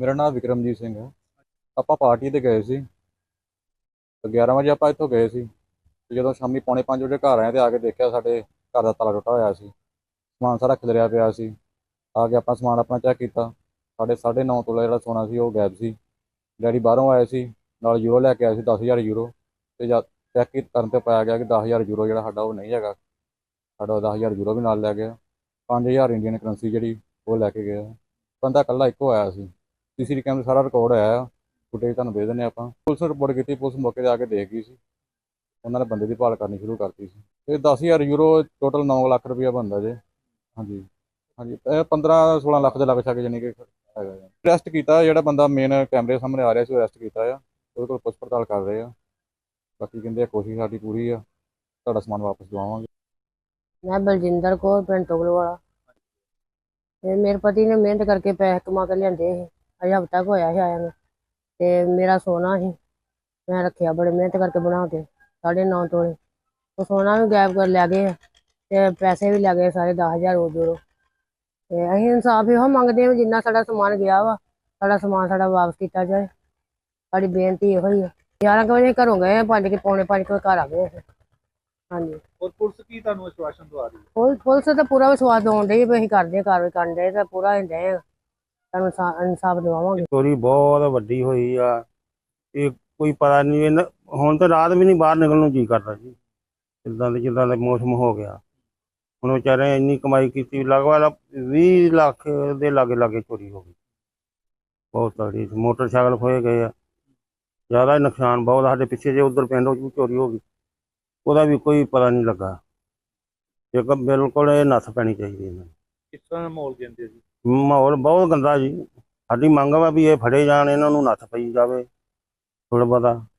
ਮੇਰਾ ਨਾਮ ਵਿਕਰਮਜੀਤ ਸਿੰਘ ਹੈ। ਆਪਾਂ ਪਾਰਟੀ ਤੇ ਗਏ ਸੀ। ਤੇ 11 ਵਜੇ ਆਪਾਂ ਇੱਥੋਂ ਗਏ ਸੀ। ਤੇ ਜਦੋਂ ਸ਼ਾਮੀ ਪੌਣੇ 5 ਵਜੇ ਘਰ ਆਏ ਤੇ ਆ ਕੇ ਦੇਖਿਆ ਸਾਡੇ ਘਰ ਦਾ ਤਾਲਾ ਟੁੱਟਾ ਹੋਇਆ ਸੀ। ਸਮਾਨ ਸਾਰਾ ਖਿਲਰਿਆ ਪਿਆ ਸੀ। ਆ ਕੇ ਆਪਾਂ ਸਮਾਨ ਆਪਣਾ ਚੈੱਕ ਕੀਤਾ। ਸਾਡੇ 9.5 ਤੋਲਾ ਜਿਹੜਾ ਸੋਨਾ ਸੀ ਉਹ ਗਾਇਬ ਸੀ। ਡੈਡੀ ਬਾਹਰੋਂ ਆਏ ਸੀ। ਨਾਲ ਯੂਰੋ ਲੈ ਕੇ ਆਏ ਸੀ 10000 ਯੂਰੋ। ਤੇ ਜਦ ਚੈੱਕ ਕਰਨ ਤੇ ਪਾਇਆ ਗਿਆ ਕਿ 10000 ਯੂਰੋ ਜਿਹੜਾ ਸਾਡਾ ਉਹ ਨਹੀਂ ਹੈਗਾ। ਸਾਡਾ 10000 ਯੂਰੋ ਵੀ ਨਾਲ ਲੈ ਗਿਆ। 5000 ਇੰਡੀਅਨ ਕਰੰਸੀ ਜਿਹੜੀ ਉਹ ਲੈ ਕੇ ਗਿਆ ਬੰਦਾ ਇਕੱਲਾ ਇੱਕੋ ਆਇਆ ਸੀ। ਸੀਸੀਟੀਵੀ ਕੈਮਰੇ ਸਾਰਾ ਰਿਕਾਰਡ ਆਇਆ ਫੁਟੇਜ ਤੁਹਾਨੂੰ ਦੇ ਦਿੰਦੇ ਆਪਾਂ। ਪੁਲਿਸ ਰਿਪੋਰਟ ਕੀਤੀ, ਪੁਲਿਸ ਮੌਕੇ ਤੇ ਆ ਕੇ ਦੇਖ ਗਈ ਸੀ। ਉਹਨਾਂ ਨੇ ਬੰਦੇ ਦੀ ਭਾਲ ਕਰਨੀ ਸ਼ੁਰੂ ਕਰਤੀ ਸੀ। ਤੇ 10000 ਯੂਰੋ ਟੋਟਲ 9 ਲੱਖ ਰੁਪਇਆ ਬਣਦਾ ਜੇ। ਹਾਂਜੀ। ਹਾਂਜੀ, ਇਹ 15 16 ਲੱਖ ਦੇ ਲੱਗ ਛਾਗੇ ਜਾਨੀ ਕਿ ਹੈਗਾ ਅਰੈਸਟ ਕੀਤਾ, ਜਿਹੜਾ ਬੰਦਾ ਮੇਨ ਕੈਮਰੇ ਸਾਹਮਣੇ ਆ ਰਿਹਾ ਸੀ, ਉਹ ਅਰੈਸਟ ਕੀਤਾ ਆ। ਉਹਦੇ ਕੋਲ ਪੁੱਛ ਪੜਤਾਲ ਕਰ ਰਹੇ ਆ। ਬਾਕੀ ਕਹਿੰਦੇ ਆ, ਕੋਸ਼ਿਸ਼ ਸਾਡੀ ਪੂਰੀ ਆ। ਤੁਹਾਡਾ ਸਮਾਨ ਵਾਪਸ ਦਵਾਵਾਂਗੇ। ਮੈਂ ਬਲਜਿੰਦਰ ਕੌਰ, ਪਿੰਡ ਟੋਗਲ ਵਾਲਾ ਤੇ ਮੇਰੇ ਪਤੀ ਨੇ ਮਿਹਨਤ ਕਰਕੇ ਪੈਸੇ ਕਮਾ ਕੇ ਲਿਆਂਦੇ ਸੀ ਅਜੇ ਹਫ਼ਤਾ ਕੁ ਹੋਇਆ ਸੀ ਆਇਆ ਨੂੰ ਤੇ ਮੇਰਾ ਸੋਨਾ ਸੀ ਮੈਂ ਰੱਖਿਆ ਬੜੇ ਮਿਹਨਤ ਕਰਕੇ ਬਣਾ ਕੇ ਸਾਢੇ ਨੌ ਤੋਲੇ ਉਹ ਸੋਨਾ ਵੀ ਗਾਇਬ ਕਰ ਲੈ ਗਏ ਆ ਤੇ ਪੈਸੇ ਵੀ ਲੈ ਗਏ ਸਾਰੇ 10000 ਉਹ ਜੋੜੋ। ਤੇ ਅਸੀਂ ਇਨਸਾਫ ਇਹੋ ਮੰਗਦੇ ਹਾਂ ਜਿੰਨਾ ਸਾਡਾ ਸਮਾਨ ਗਿਆ ਵਾ ਸਾਡਾ ਸਮਾਨ ਸਾਡਾ ਵਾਪਸ ਕੀਤਾ ਜਾਏ। ਸਾਡੀ ਬੇਨਤੀ ਇਹੋ ਹੀ ਆ। 11 ਕੁ ਵਜੇ ਘਰੋਂ ਗਏ ਆ, ਪੰਜ ਕੇ ਪੌਣੇ ਪੰਜ ਕੁ ਘਰ ਆ ਗਏ ਅਸੀਂ। ਹਾਂਜੀ। ਔਰ ਪੁਲਿਸ ਕੀ ਤੁਹਾਨੂੰ ਆਸ਼ਵਾਸਨ ਦਵਾ ਰਹੀ ਹੈ? ਪੁਲ ਪੁਲਿਸ ਤਾਂ ਪੂਰਾ ਵਿਸ਼ਵਾਸ ਡਈ ਵੀ ਅਸੀਂ ਕਰਦੇ ਹਾਂ ਕਾਰਵਾਈ ਕਰਨ ਦੇ ਤੇ ਪੂਰਾ ਹੀ ਦੇ ਤੁਹਾਨੂੰ ਇਨਸਾ- ਇਨਸਾਫ ਦਿਵਾਵਾਂਗੇ। ਚੋਰੀ ਬਹੁਤ ਵੱਡੀ ਹੋਈ ਆ। ਇਹ ਕੋਈ ਪਤਾ ਨਹੀਂ ਇਹਨਾਂ ਹੁਣ ਤਾਂ ਰਾਤ ਵੀ ਨਹੀਂ ਬਾਹਰ ਨਿਕਲਣ ਨੂੰ ਜੀ ਕਰਦਾ ਜੀ। ਜਿੱਦਾਂ ਦੇ ਜਿੱਦਾਂ ਦਾ ਮੌਸਮ ਹੋ ਗਿਆ। ਹੁਣ ਵਿਚਾਰੇ ਇੰਨੀ ਕਮਾਈ ਕੀਤੀ ਲਗਭਗ 20 ਲੱਖ ਦੇ ਲਾਗੇ ਲਾਗੇ ਚੋਰੀ ਹੋ ਗਈ। ਬਹੁਤ ਤਗੜੀ ਸੀ। ਮੋਟਰਸਾਈਕਲ ਖੋਏ ਗਏ ਆ। ਜ਼ਿਆਦਾ ਹੀ ਨੁਕਸਾਨ ਬਹੁਤ ਆ। ਸਾਡੇ ਪਿੱਛੇ ਜੇ ਉਧਰ ਪਿੰਡ ਵਿੱਚ ਵੀ ਚੋਰੀ ਹੋ ਗਈ। ਉਹਦਾ ਵੀ ਕੋਈ ਪਤਾ ਨਹੀਂ ਲੱਗਾ। ਇੱਕ ਬਿਲਕੁਲ ਇਹ ਨੱਥ ਪੈਣੀ ਚਾਹੀਦੀ ਇਹਨਾਂ ਨੂੰ। ਕਿਸ ਤਰ੍ਹਾਂ ਦਾ ਮਾਹੌਲ ਕਹਿੰਦੇ ਜੀ? ਮਾਹੌਲ ਬਹੁਤ ਗੰਦਾ ਜੀ। ਸਾਡੀ ਮੰਗ ਵਾ ਵੀ ਇਹ ਫੜੇ ਜਾਣ, ਇਹਨਾਂ ਨੂੰ ਨੱਥ ਪਈ ਜਾਵੇ ਥੋੜਾ ਬਹੁਤਾ।